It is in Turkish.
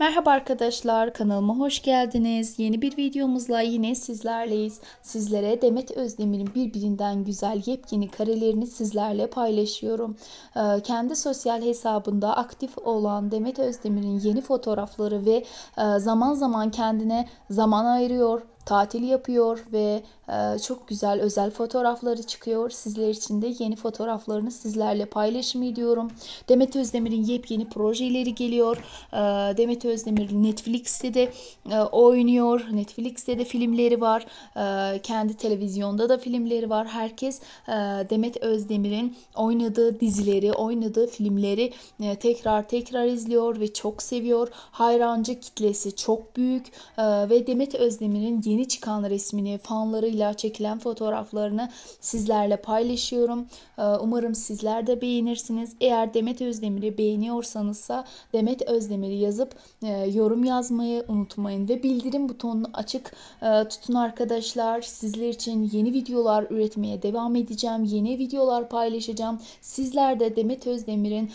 Merhaba arkadaşlar, kanalıma hoş geldiniz. Yeni bir videomuzla yine sizlerleyiz. Sizlere Demet Özdemir'in birbirinden güzel yepyeni karelerini sizlerle paylaşıyorum. Ee, Kendi sosyal hesabında aktif olan Demet Özdemir'in yeni fotoğrafları ve e, zaman zaman kendine zaman ayırıyor tatil yapıyor ve e, çok güzel özel fotoğrafları çıkıyor. Sizler için de yeni fotoğraflarını sizlerle paylaşım ediyorum. Demet Özdemir'in yepyeni projeleri geliyor. E, Demet Özdemir Netflix'te de e, oynuyor. Netflix'te de filmleri var. Kendi televizyonda da filmleri var. Herkes Demet Özdemir'in oynadığı dizileri, oynadığı filmleri tekrar tekrar izliyor ve çok seviyor. Hayrancı kitlesi çok büyük ve Demet Özdemir'in yeni çıkan resmini, fanlarıyla çekilen fotoğraflarını sizlerle paylaşıyorum. E, umarım sizler de beğenirsiniz. Eğer Demet Özdemir'i beğeniyorsanızsa Demet Özdemir'i yazıp e, yorum yazmayı unutmayın ve bildirim butonunu açık e, tutun arkadaşlar. Sizler için yeni videolar üretmeye devam edeceğim. Yeni videolar paylaşacağım. Sizler de Demet Özdemir'in